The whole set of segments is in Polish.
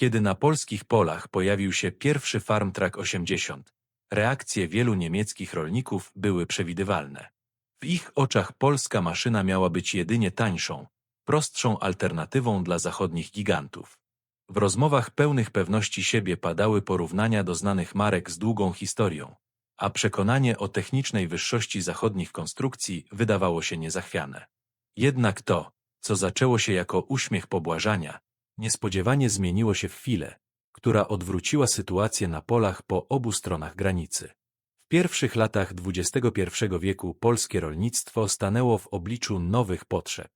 Kiedy na polskich polach pojawił się pierwszy Farmtrack 80, reakcje wielu niemieckich rolników były przewidywalne. W ich oczach polska maszyna miała być jedynie tańszą, prostszą alternatywą dla zachodnich gigantów. W rozmowach pełnych pewności siebie padały porównania do znanych marek z długą historią, a przekonanie o technicznej wyższości zachodnich konstrukcji wydawało się niezachwiane. Jednak to, co zaczęło się jako uśmiech pobłażania, niespodziewanie zmieniło się w chwilę, która odwróciła sytuację na polach po obu stronach granicy. W pierwszych latach XXI wieku polskie rolnictwo stanęło w obliczu nowych potrzeb.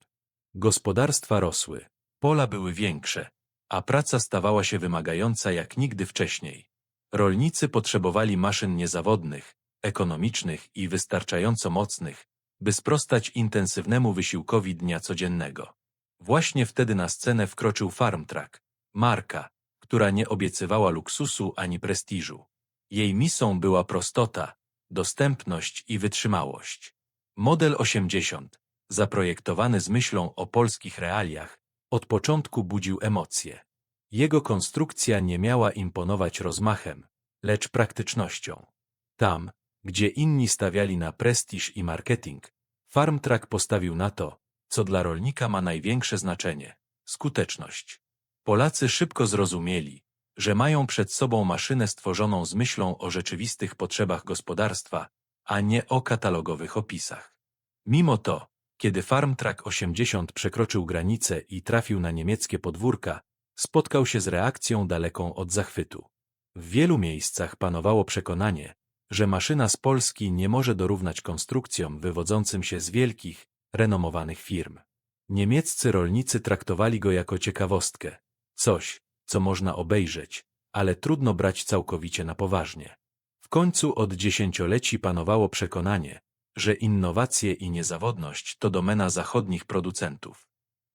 Gospodarstwa rosły, pola były większe, a praca stawała się wymagająca jak nigdy wcześniej. Rolnicy potrzebowali maszyn niezawodnych, ekonomicznych i wystarczająco mocnych, by sprostać intensywnemu wysiłkowi dnia codziennego. Właśnie wtedy na scenę wkroczył Farmtrack, marka, która nie obiecywała luksusu ani prestiżu. Jej misą była prostota, dostępność i wytrzymałość. Model 80, zaprojektowany z myślą o polskich realiach, od początku budził emocje. Jego konstrukcja nie miała imponować rozmachem, lecz praktycznością. Tam, gdzie inni stawiali na prestiż i marketing, Farmtrack postawił na to, co dla rolnika ma największe znaczenie skuteczność. Polacy szybko zrozumieli, że mają przed sobą maszynę stworzoną z myślą o rzeczywistych potrzebach gospodarstwa, a nie o katalogowych opisach. Mimo to, kiedy Farmtrack 80 przekroczył granicę i trafił na niemieckie podwórka, spotkał się z reakcją daleką od zachwytu. W wielu miejscach panowało przekonanie, że maszyna z Polski nie może dorównać konstrukcjom wywodzącym się z wielkich, renomowanych firm. Niemieccy rolnicy traktowali go jako ciekawostkę, coś, co można obejrzeć, ale trudno brać całkowicie na poważnie. W końcu od dziesięcioleci panowało przekonanie, że innowacje i niezawodność to domena zachodnich producentów.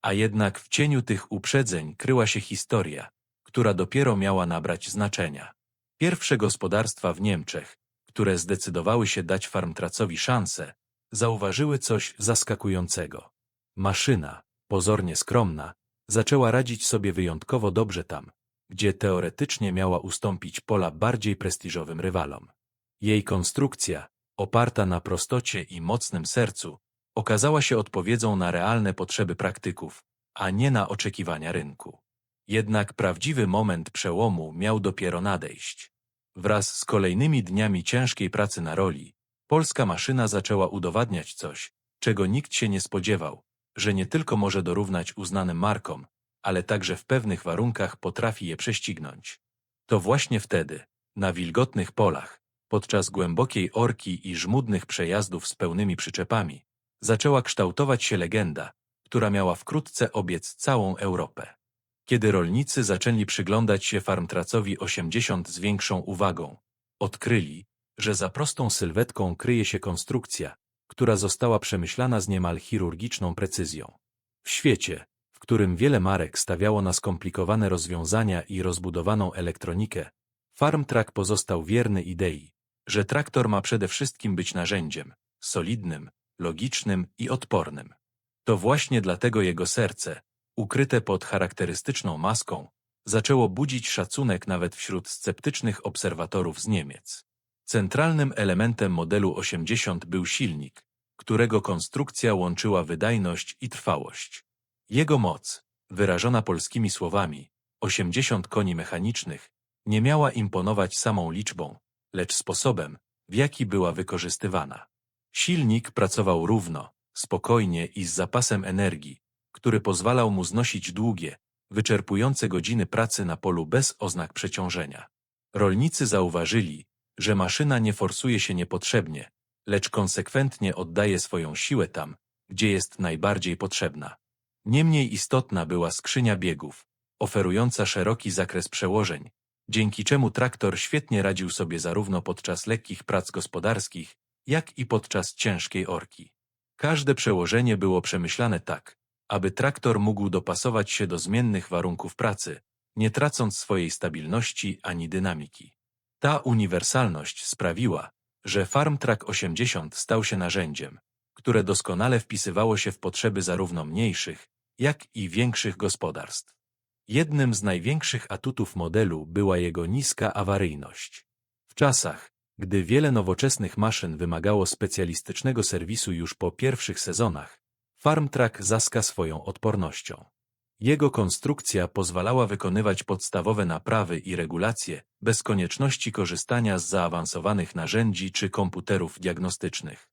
A jednak w cieniu tych uprzedzeń kryła się historia, która dopiero miała nabrać znaczenia. Pierwsze gospodarstwa w Niemczech, które zdecydowały się dać farmtracowi szansę, zauważyły coś zaskakującego. Maszyna, pozornie skromna, zaczęła radzić sobie wyjątkowo dobrze tam, gdzie teoretycznie miała ustąpić pola bardziej prestiżowym rywalom. Jej konstrukcja, oparta na prostocie i mocnym sercu, okazała się odpowiedzią na realne potrzeby praktyków, a nie na oczekiwania rynku. Jednak prawdziwy moment przełomu miał dopiero nadejść. Wraz z kolejnymi dniami ciężkiej pracy na roli, polska maszyna zaczęła udowadniać coś, czego nikt się nie spodziewał, że nie tylko może dorównać uznanym markom, ale także w pewnych warunkach potrafi je prześcignąć. To właśnie wtedy, na wilgotnych polach, podczas głębokiej orki i żmudnych przejazdów z pełnymi przyczepami, zaczęła kształtować się legenda, która miała wkrótce obiec całą Europę. Kiedy rolnicy zaczęli przyglądać się farmtracowi 80 z większą uwagą, odkryli, że za prostą sylwetką kryje się konstrukcja, która została przemyślana z niemal chirurgiczną precyzją. W świecie, w którym wiele marek stawiało na skomplikowane rozwiązania i rozbudowaną elektronikę, Farmtrack pozostał wierny idei, że traktor ma przede wszystkim być narzędziem, solidnym, logicznym i odpornym. To właśnie dlatego jego serce, ukryte pod charakterystyczną maską, zaczęło budzić szacunek nawet wśród sceptycznych obserwatorów z Niemiec. Centralnym elementem modelu 80 był silnik, którego konstrukcja łączyła wydajność i trwałość. Jego moc, wyrażona polskimi słowami, 80 koni mechanicznych, nie miała imponować samą liczbą, lecz sposobem, w jaki była wykorzystywana. Silnik pracował równo, spokojnie i z zapasem energii, który pozwalał mu znosić długie, wyczerpujące godziny pracy na polu bez oznak przeciążenia. Rolnicy zauważyli, że maszyna nie forsuje się niepotrzebnie, lecz konsekwentnie oddaje swoją siłę tam, gdzie jest najbardziej potrzebna. Niemniej istotna była skrzynia biegów, oferująca szeroki zakres przełożeń, dzięki czemu traktor świetnie radził sobie zarówno podczas lekkich prac gospodarskich, jak i podczas ciężkiej orki. Każde przełożenie było przemyślane tak, aby traktor mógł dopasować się do zmiennych warunków pracy, nie tracąc swojej stabilności ani dynamiki. Ta uniwersalność sprawiła, że FarmTrack 80 stał się narzędziem, które doskonale wpisywało się w potrzeby zarówno mniejszych, jak i większych gospodarstw. Jednym z największych atutów modelu była jego niska awaryjność. W czasach, gdy wiele nowoczesnych maszyn wymagało specjalistycznego serwisu już po pierwszych sezonach, FarmTrack zaska swoją odpornością. Jego konstrukcja pozwalała wykonywać podstawowe naprawy i regulacje bez konieczności korzystania z zaawansowanych narzędzi czy komputerów diagnostycznych.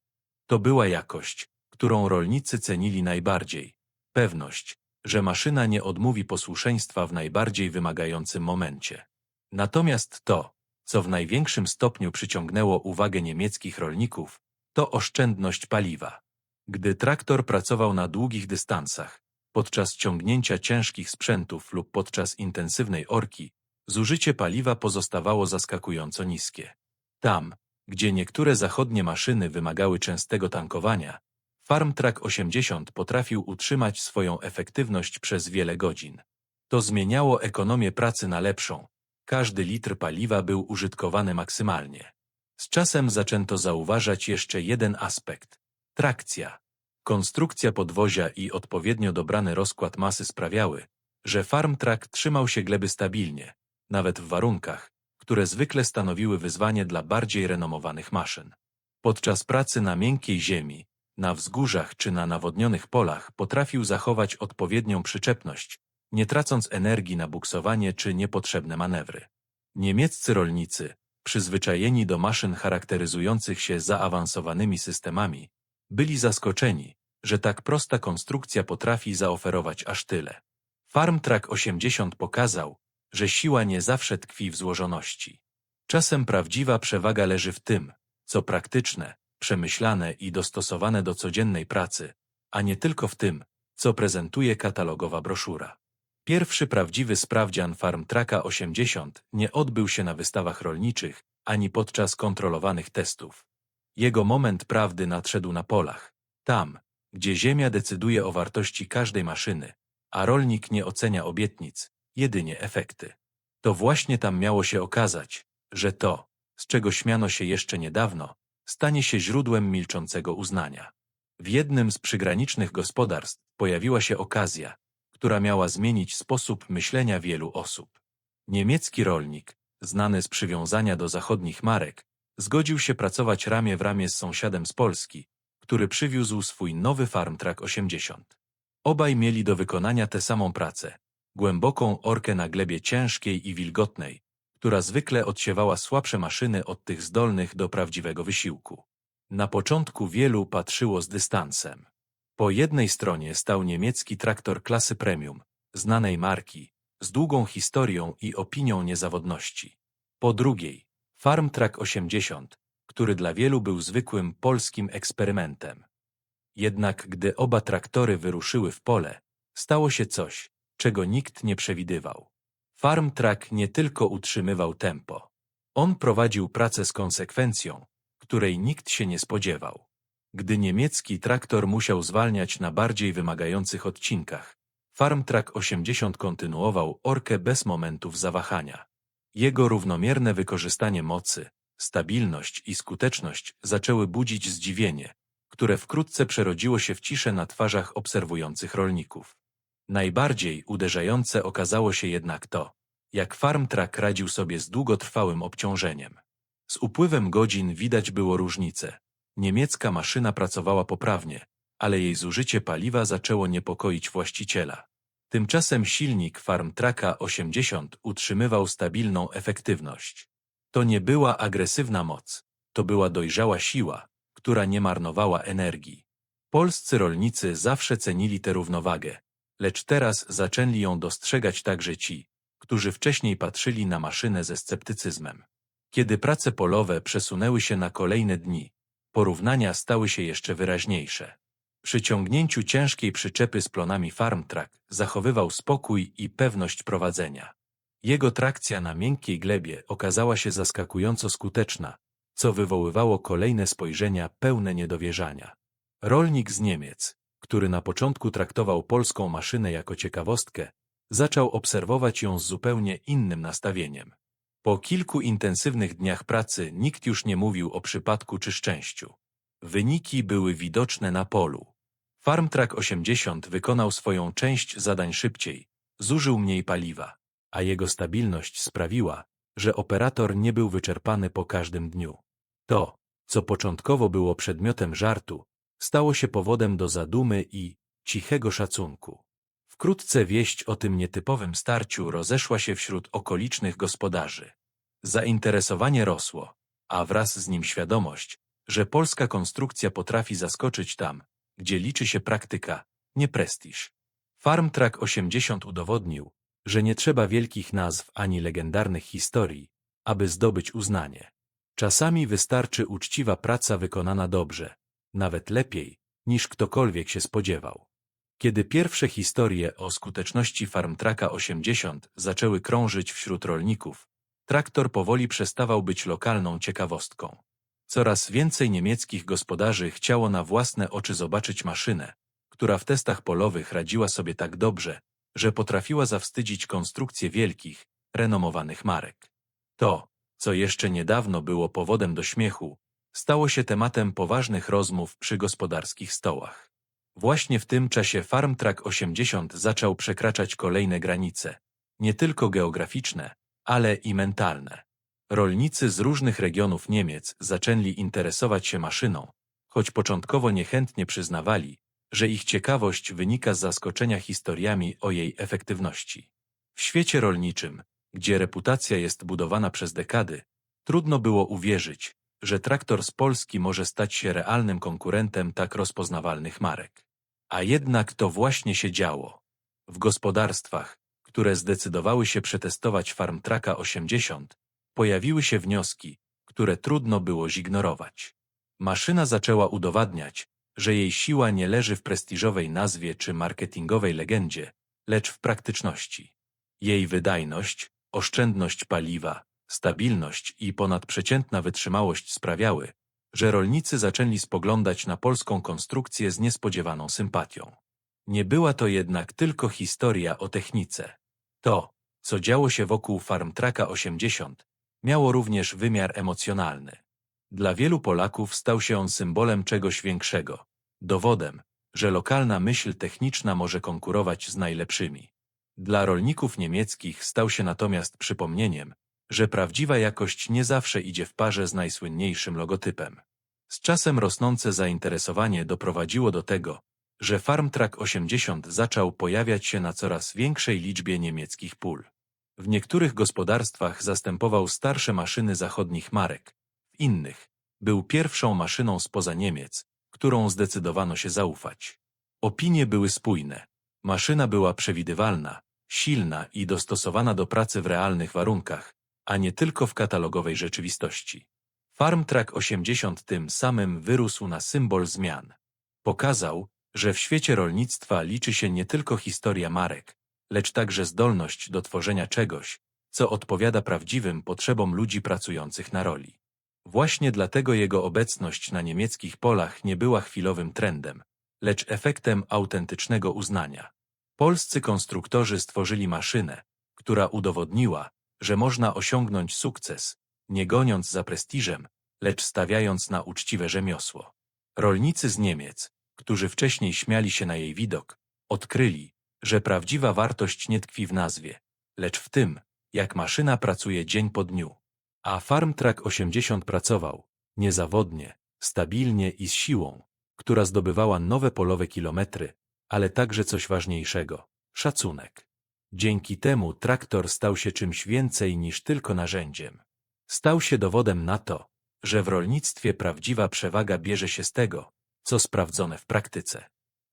To była jakość, którą rolnicy cenili najbardziej. Pewność, że maszyna nie odmówi posłuszeństwa w najbardziej wymagającym momencie. Natomiast to, co w największym stopniu przyciągnęło uwagę niemieckich rolników, to oszczędność paliwa. Gdy traktor pracował na długich dystansach, podczas ciągnięcia ciężkich sprzętów lub podczas intensywnej orki, zużycie paliwa pozostawało zaskakująco niskie. Tam, gdzie niektóre zachodnie maszyny wymagały częstego tankowania, FarmTrack 80 potrafił utrzymać swoją efektywność przez wiele godzin. To zmieniało ekonomię pracy na lepszą. Każdy litr paliwa był użytkowany maksymalnie. Z czasem zaczęto zauważać jeszcze jeden aspekt. Trakcja. Konstrukcja podwozia i odpowiednio dobrany rozkład masy sprawiały, że FarmTrack trzymał się gleby stabilnie, nawet w warunkach, które zwykle stanowiły wyzwanie dla bardziej renomowanych maszyn. Podczas pracy na miękkiej ziemi, na wzgórzach czy na nawodnionych polach potrafił zachować odpowiednią przyczepność, nie tracąc energii na buksowanie czy niepotrzebne manewry. Niemieccy rolnicy, przyzwyczajeni do maszyn charakteryzujących się zaawansowanymi systemami, byli zaskoczeni, że tak prosta konstrukcja potrafi zaoferować aż tyle. FarmTrack 80 pokazał, że siła nie zawsze tkwi w złożoności. Czasem prawdziwa przewaga leży w tym, co praktyczne, przemyślane i dostosowane do codziennej pracy, a nie tylko w tym, co prezentuje katalogowa broszura. Pierwszy prawdziwy sprawdzian FarmTracka 80 nie odbył się na wystawach rolniczych, ani podczas kontrolowanych testów. Jego moment prawdy nadszedł na polach, tam, gdzie ziemia decyduje o wartości każdej maszyny, a rolnik nie ocenia obietnic, jedynie efekty. To właśnie tam miało się okazać, że to, z czego śmiano się jeszcze niedawno, stanie się źródłem milczącego uznania. W jednym z przygranicznych gospodarstw pojawiła się okazja, która miała zmienić sposób myślenia wielu osób. Niemiecki rolnik, znany z przywiązania do zachodnich marek, zgodził się pracować ramię w ramię z sąsiadem z Polski, który przywiózł swój nowy FarmTrack 80. Obaj mieli do wykonania tę samą pracę, głęboką orkę na glebie ciężkiej i wilgotnej, która zwykle odsiewała słabsze maszyny od tych zdolnych do prawdziwego wysiłku. Na początku wielu patrzyło z dystansem. Po jednej stronie stał niemiecki traktor klasy premium, znanej marki, z długą historią i opinią niezawodności. Po drugiej, FarmTrack 80, który dla wielu był zwykłym polskim eksperymentem. Jednak gdy oba traktory wyruszyły w pole, stało się coś, czego nikt nie przewidywał. FarmTrack nie tylko utrzymywał tempo. On prowadził pracę z konsekwencją, której nikt się nie spodziewał. Gdy niemiecki traktor musiał zwalniać na bardziej wymagających odcinkach, FarmTrack 80 kontynuował orkę bez momentów zawahania. Jego równomierne wykorzystanie mocy, stabilność i skuteczność zaczęły budzić zdziwienie, które wkrótce przerodziło się w ciszę na twarzach obserwujących rolników. Najbardziej uderzające okazało się jednak to, jak FarmTrack radził sobie z długotrwałym obciążeniem. Z upływem godzin widać było różnicę. Niemiecka maszyna pracowała poprawnie, ale jej zużycie paliwa zaczęło niepokoić właściciela. Tymczasem silnik FarmTracka 80 utrzymywał stabilną efektywność. To nie była agresywna moc, to była dojrzała siła, która nie marnowała energii. Polscy rolnicy zawsze cenili tę równowagę, lecz teraz zaczęli ją dostrzegać także ci, którzy wcześniej patrzyli na maszynę ze sceptycyzmem. Kiedy prace polowe przesunęły się na kolejne dni, porównania stały się jeszcze wyraźniejsze. Przy ciągnięciu ciężkiej przyczepy z plonami FarmTrack zachowywał spokój i pewność prowadzenia. Jego trakcja na miękkiej glebie okazała się zaskakująco skuteczna, co wywoływało kolejne spojrzenia pełne niedowierzania. Rolnik z Niemiec, który na początku traktował polską maszynę jako ciekawostkę, zaczął obserwować ją z zupełnie innym nastawieniem. Po kilku intensywnych dniach pracy nikt już nie mówił o przypadku czy szczęściu. Wyniki były widoczne na polu. FarmTrack 80 wykonał swoją część zadań szybciej, zużył mniej paliwa, a jego stabilność sprawiła, że operator nie był wyczerpany po każdym dniu. To, co początkowo było przedmiotem żartu, stało się powodem do zadumy i cichego szacunku. Wkrótce wieść o tym nietypowym starciu rozeszła się wśród okolicznych gospodarzy. Zainteresowanie rosło, a wraz z nim świadomość, że polska konstrukcja potrafi zaskoczyć tam, gdzie liczy się praktyka, nie prestiż. Farmtrack 80 udowodnił, że nie trzeba wielkich nazw ani legendarnych historii, aby zdobyć uznanie. Czasami wystarczy uczciwa praca wykonana dobrze, nawet lepiej, niż ktokolwiek się spodziewał. Kiedy pierwsze historie o skuteczności Farmtraka 80 zaczęły krążyć wśród rolników, traktor powoli przestawał być lokalną ciekawostką. Coraz więcej niemieckich gospodarzy chciało na własne oczy zobaczyć maszynę, która w testach polowych radziła sobie tak dobrze, że potrafiła zawstydzić konstrukcję wielkich, renomowanych marek. To, co jeszcze niedawno było powodem do śmiechu, stało się tematem poważnych rozmów przy gospodarskich stołach. Właśnie w tym czasie Farmtrack 80 zaczął przekraczać kolejne granice, nie tylko geograficzne, ale i mentalne. Rolnicy z różnych regionów Niemiec zaczęli interesować się maszyną, choć początkowo niechętnie przyznawali, że ich ciekawość wynika z zaskoczenia historiami o jej efektywności. W świecie rolniczym, gdzie reputacja jest budowana przez dekady, trudno było uwierzyć, że traktor z Polski może stać się realnym konkurentem tak rozpoznawalnych marek. A jednak to właśnie się działo. W gospodarstwach, które zdecydowały się przetestować Farmtraka 80, pojawiły się wnioski, które trudno było zignorować. Maszyna zaczęła udowadniać, że jej siła nie leży w prestiżowej nazwie czy marketingowej legendzie, lecz w praktyczności. Jej wydajność, oszczędność paliwa, stabilność i ponadprzeciętna wytrzymałość sprawiały, że rolnicy zaczęli spoglądać na polską konstrukcję z niespodziewaną sympatią. Nie była to jednak tylko historia o technice. To, co działo się wokół Farmtraka 80, miało również wymiar emocjonalny. Dla wielu Polaków stał się on symbolem czegoś większego, dowodem, że lokalna myśl techniczna może konkurować z najlepszymi. Dla rolników niemieckich stał się natomiast przypomnieniem, że prawdziwa jakość nie zawsze idzie w parze z najsłynniejszym logotypem. Z czasem rosnące zainteresowanie doprowadziło do tego, że Farmtrack 80 zaczął pojawiać się na coraz większej liczbie niemieckich pól. W niektórych gospodarstwach zastępował starsze maszyny zachodnich marek, w innych był pierwszą maszyną spoza Niemiec, którą zdecydowano się zaufać. Opinie były spójne. Maszyna była przewidywalna, silna i dostosowana do pracy w realnych warunkach, a nie tylko w katalogowej rzeczywistości. Farmtrack 80 tym samym wyrósł na symbol zmian. Pokazał, że w świecie rolnictwa liczy się nie tylko historia marek, lecz także zdolność do tworzenia czegoś, co odpowiada prawdziwym potrzebom ludzi pracujących na roli. Właśnie dlatego jego obecność na niemieckich polach nie była chwilowym trendem, lecz efektem autentycznego uznania. Polscy konstruktorzy stworzyli maszynę, która udowodniła, że można osiągnąć sukces, nie goniąc za prestiżem, lecz stawiając na uczciwe rzemiosło. Rolnicy z Niemiec, którzy wcześniej śmiali się na jej widok, odkryli, że prawdziwa wartość nie tkwi w nazwie, lecz w tym, jak maszyna pracuje dzień po dniu. A Farmtrack 80 pracował, niezawodnie, stabilnie i z siłą, która zdobywała nowe polowe kilometry, ale także coś ważniejszego – szacunek. Dzięki temu traktor stał się czymś więcej niż tylko narzędziem. Stał się dowodem na to, że w rolnictwie prawdziwa przewaga bierze się z tego, co sprawdzone w praktyce.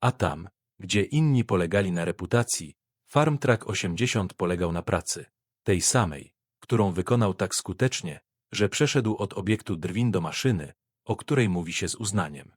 A tam, gdzie inni polegali na reputacji, Farmtrack 80 polegał na pracy, tej samej, którą wykonał tak skutecznie, że przeszedł od obiektu drwin do maszyny, o której mówi się z uznaniem.